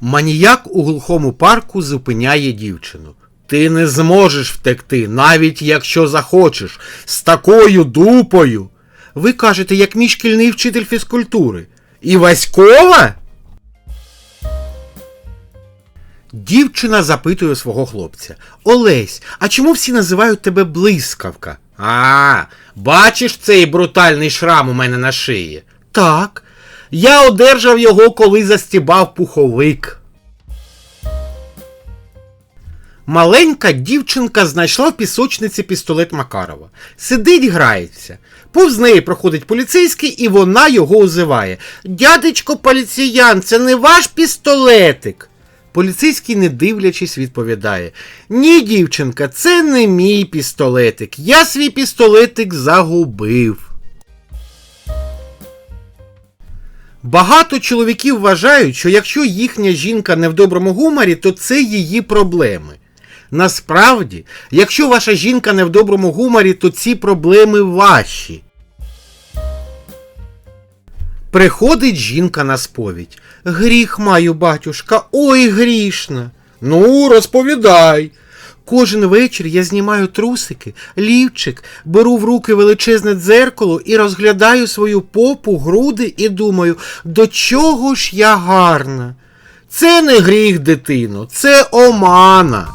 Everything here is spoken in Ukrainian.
Маніяк у глухому парку зупиняє дівчину. Ти не зможеш втекти, навіть якщо захочеш, з такою дупою. Ви кажете, як мій шкільний вчитель фізкультури. І Васькова? Дівчина запитує свого хлопця. Олесь, а чому всі називають тебе блискавка? А, бачиш цей брутальний шрам у мене на шиї? Так. Я одержав його, коли застібав пуховик. Маленька дівчинка знайшла в пісочниці пістолет Макарова. Сидить, грається. Повз неї проходить поліцейський, і вона його озиває. Дядечко поліціян, це не ваш пістолетик. Поліцейський, не дивлячись, відповідає: Ні, дівчинка, це не мій пістолетик. Я свій пістолетик загубив. Багато чоловіків вважають, що якщо їхня жінка не в доброму гуморі, то це її проблеми. Насправді, якщо ваша жінка не в доброму гуморі, то ці проблеми ваші. Приходить жінка на сповідь. Гріх маю, батюшка, ой грішна. Ну, розповідай. Кожен вечір я знімаю трусики, лівчик, беру в руки величезне дзеркало і розглядаю свою попу, груди і думаю, до чого ж я гарна. Це не гріх, дитино, це омана.